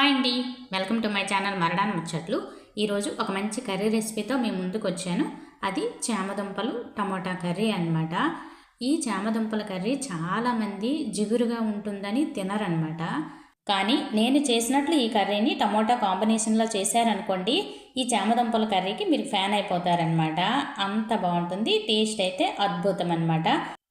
Hi అండి. Welcome to my channel మరడాన్ ముచ్చట్లు. ఈరోజు ఒక మంచి కర్రీ రెసిపీతో మేము ముందుకు వచ్చాను. అది చామదుంపలు టమోటా కర్రీ అన్నమాట. ఈ చామదుంపల కర్రీ చాలామంది జిగురుగా ఉంటుందని తినరనమాట కానీ నేను చేసినట్లు ఈ కర్రీని టమోటా కాంబినేషన్లో చేశారనుకోండి ఈ చామదుంపల కర్రీకి మీరు ఫ్యాన్ అయిపోతారనమాట అంత బాగుంటుంది టేస్ట్ అయితే అద్భుతం అనమాట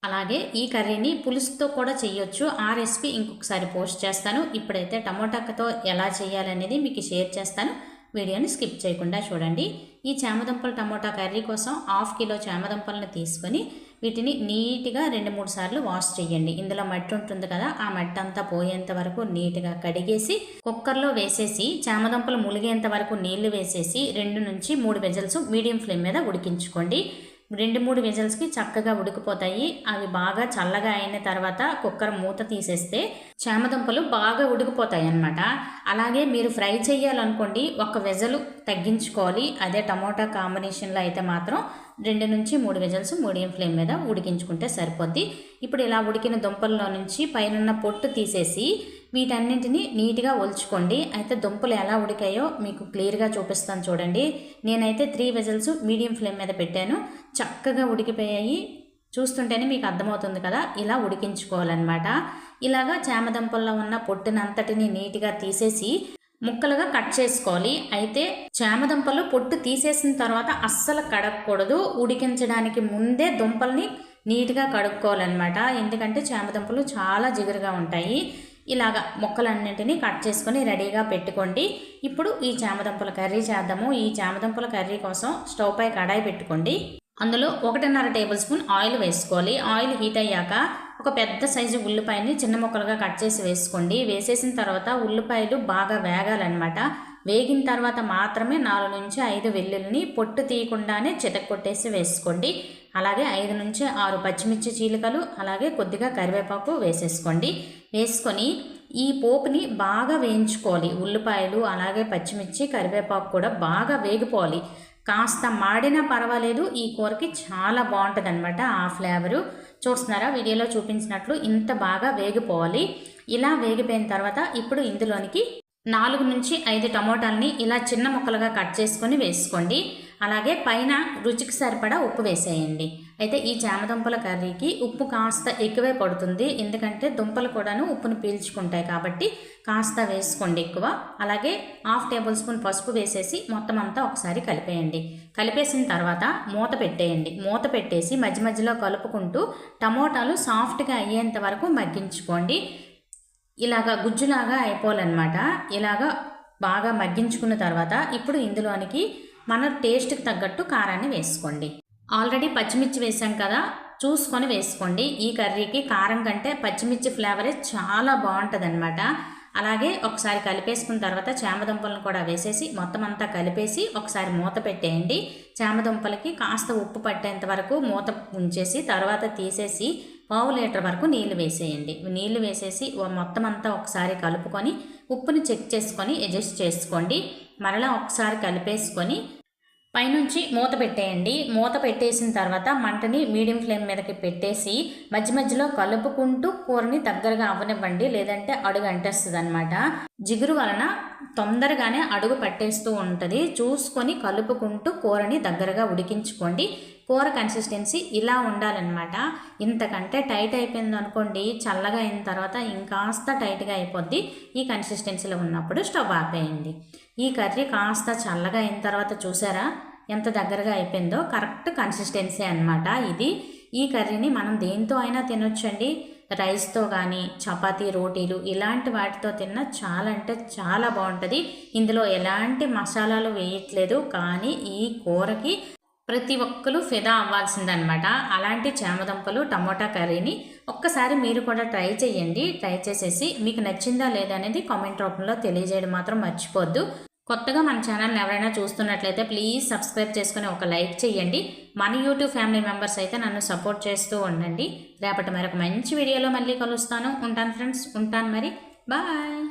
అలాగే ఈ కర్రీని పులుసుతో కూడా చేయొచ్చు. ఆ రెసిపీ ఇంకొకసారి పోస్ట్ చేస్తాను. ఇప్పుడైతే టమోటాతో ఎలా చేయాలనేది మీకు షేర్ చేస్తాను. వీడియోని స్కిప్ చేయకుండా చూడండి. ఈ చామదుంపల టమోటా కర్రీ కోసం హాఫ్ కిలో చామదుంపలను తీసుకొని వీటిని నీట్గా రెండు మూడు సార్లు వాష్ చేయండి. ఇందులో మట్టి ఉంటుంది కదా ఆ మట్టి అంతా పోయేంత వరకు నీట్గా కడిగేసి కుక్కర్లో వేసేసి చామదుంపలు ములిగేంత వరకు నీళ్ళు వేసేసి రెండు నుంచి మూడు వెజల్స్ మీడియం ఫ్లేమ్ మీద ఉడికించుకోండి. రెండు మూడు విజిల్స్కి చక్కగా ఉడికిపోతాయి. అవి బాగా చల్లగా అయిన తర్వాత కుక్కర్ మూత తీసేస్తే చామదుంపలు బాగా ఉడికిపోతాయి అన్నమాట. అలాగే మీరు ఫ్రై చేయాలనుకోండి ఒక విజలు తగ్గించుకోవాలి. అదే టమోటా కాంబినేషన్లో అయితే మాత్రం రెండు నుంచి మూడు విజల్స్ మీడియం ఫ్లేమ్ మీద ఉడికించుకుంటే సరిపోద్ది. ఇప్పుడు ఇలా ఉడికిన దుంపల్లో నుంచి పైన పొట్టు తీసేసి వీటన్నింటినీ నీట్గా ఒలుచుకోండి. అయితే దుంపలు ఎలా ఉడికాయో మీకు క్లియర్గా చూపిస్తాను చూడండి. నేనైతే త్రీ వెజల్స్ మీడియం ఫ్లేమ్ మీద పెట్టాను. చక్కగా ఉడికిపోయాయి. చూస్తుంటేనే మీకు అర్థమవుతుంది కదా ఇలా ఉడికించుకోవాలన్నమాట. ఇలాగా చామదుంపల్లో ఉన్న పొట్టునంతటిని నీట్గా తీసేసి ముక్కలుగా కట్ చేసుకోవాలి. అయితే చామదుంపలు పొట్టు తీసేసిన తర్వాత అస్సలు కడగకూడదు. ఉడికించడానికి ముందే దుంపల్ని నీట్గా కడుక్కోవాలన్నమాట. ఎందుకంటే చామదుంపలు చాలా జిగురుగా ఉంటాయి. ఇలాగ ముక్కలన్నింటినీ కట్ చేసుకొని రెడీగా పెట్టుకోండి. ఇప్పుడు ఈ చామదుంపల కర్రీ చేద్దాము. ఈ చామదుంపల కర్రీ కోసం స్టవ్ పై కడాయి పెట్టుకోండి. అందులో ఒకటిన్నర టేబుల్ స్పూన్ ఆయిల్ వేసుకోవాలి. ఆయిల్ హీట్ అయ్యాక ఒక పెద్ద సైజు ఉల్లిపాయని చిన్న ముక్కలుగా కట్ చేసి వేసుకోండి. వేసేసిన తర్వాత ఉల్లిపాయలు బాగా వేగాలన్నమాట. వేగిన తర్వాత మాత్రమే నాలుగు నుంచి ఐదు వెల్లుల్ని పొట్టు తీయకుండానే చితక్కొట్టేసి వేసుకోండి. అలాగే ఐదు నుంచి ఆరు పచ్చిమిర్చి చీలికలు అలాగే కొద్దిగా కరివేపాకు వేసేసుకోండి. వేసుకొని ఈ పోపుని బాగా వేయించుకోవాలి. ఉల్లిపాయలు అలాగే పచ్చిమిర్చి కరివేపాకు కూడా బాగా వేగిపోవాలి. కాస్త మాడినా పర్వాలేదు ఈ కూరకి చాలా బాగుంటుంది అనమాట ఆ ఫ్లేవరు. చూస్తున్నారా? వీడియోలో చూపించినట్లు ఇంత బాగా వేగిపోవాలి. ఇలా వేగిపోయిన తర్వాత ఇప్పుడు ఇందులోనికి నాలుగు నుంచి ఐదు టమోటాలని ఇలా చిన్న ముక్కలుగా కట్ చేసుకొని వేసుకోండి. అలాగే పైన రుచికి సరిపడా ఉప్పు వేసేయండి. అయితే ఈ చామదుంపల కర్రీకి ఉప్పు కాస్త ఎక్కువే పడుతుంది. ఎందుకంటే దుంపలు కూడాను ఉప్పును పీల్చుకుంటాయి కాబట్టి కాస్త వేసుకోండి ఎక్కువ. అలాగే హాఫ్ టేబుల్ స్పూన్ పసుపు వేసేసి మొత్తం అంతా ఒకసారి కలిపేయండి. కలిపేసిన తర్వాత మూత పెట్టేయండి. మూత పెట్టేసి మధ్య మధ్యలో కలుపుకుంటూ టమోటాలు సాఫ్ట్గా అయ్యేంత వరకు మగ్గించుకోండి. ఇలాగా గుజ్జులాగా అయిపోవాలన్నమాట. ఇలాగా బాగా మగ్గించుకున్న తర్వాత ఇప్పుడు ఇందులోనికి మన టేస్ట్కి తగ్గట్టు కారాన్ని వేసుకోండి. ఆల్రెడీ పచ్చిమిర్చి వేసాం కదా చూసుకొని వేసుకోండి. ఈ కర్రీకి కారం కంటే పచ్చిమిర్చి ఫ్లేవరే చాలా బాగుంటుంది అనమాట అలాగే ఒకసారి కలిపేసుకున్న తర్వాత చామదుంపలను కూడా వేసేసి మొత్తం అంతా కలిపేసి ఒకసారి మూత పెట్టేయండి. చామదుంపలకి కాస్త ఉప్పు పట్టేంత వరకు మూత ఉంచేసి తర్వాత తీసేసి పావు లీటర్ వరకు నీళ్ళు వేసేయండి. నీళ్ళు వేసేసి మొత్తం అంతా ఒకసారి కలుపుకొని ఉప్పుని చెక్ చేసుకొని అడ్జస్ట్ చేసుకోండి. మరలా ఒకసారి కలిపేసుకొని పైనుంచి మూత పెట్టేయండి. మూత పెట్టేసిన తర్వాత మంటని మీడియం ఫ్లేమ్ మీదకి పెట్టేసి మధ్య మధ్యలో కలుపుకుంటూ కూరని దగ్గరగా అవ్వనివ్వండి. లేదంటే అడుగు అంటేస్తుంది అనమాట జిగురు వలన తొందరగానే అడుగు పట్టేస్తూ ఉంటుంది. చూసుకొని కలుపుకుంటూ కూరని దగ్గరగా ఉడికించుకోండి. కూర కన్సిస్టెన్సీ ఇలా ఉండాలన్నమాట. ఇంతకంటే టైట్ అయిపోయింది అనుకోండి చల్లగా అయిన తర్వాత ఇంకాస్త టైట్గా అయిపోద్ది. ఈ కన్సిస్టెన్సీలో ఉన్నప్పుడు స్టవ్ ఆపేయండి. ఈ కర్రీ కాస్త చల్లగా అయిన తర్వాత చూసారా? ఎంత దగ్గరగా అయిపోయిందో కరెక్ట్ కన్సిస్టెన్సీ అనమాట ఇది. ఈ కర్రీని మనం దేంతో అయినా తినొచ్చండి. రైస్తో కానీ చపాతీ రోటీలు ఇలాంటి వాటితో తిన్నా చాలా అంటే చాలా బాగుంటుంది. ఇందులో ఎలాంటి మసాలాలు వేయట్లేదు. కానీ ఈ కూరకి ప్రతి ఒక్కరు ఫిదా అవ్వాల్సిందనమాట. అలాంటి చామదుంపలు టమోటా కర్రీని ఒక్కసారి మీరు కూడా ట్రై చేయండి ట్రై చేసేసి మీకు నచ్చిందా లేదా అనేది కామెంట్ రూపంలో తెలియజేయడం మాత్రం మర్చిపోద్దు. కొత్తగా మన ఛానల్ని ఎవరైనా చూస్తున్నట్లయితే ప్లీజ్ సబ్స్క్రైబ్ చేసుకుని ఒక లైక్ చేయండి మన యూట్యూబ్ ఫ్యామిలీ మెంబర్స్ అయితే నన్ను సపోర్ట్ చేస్తూ ఉండండి. రేపటి మరొక మంచి వీడియోలో మళ్ళీ కలుస్తాను. ఉంటాను ఫ్రెండ్స్. ఉంటాను మరి. బాయ్.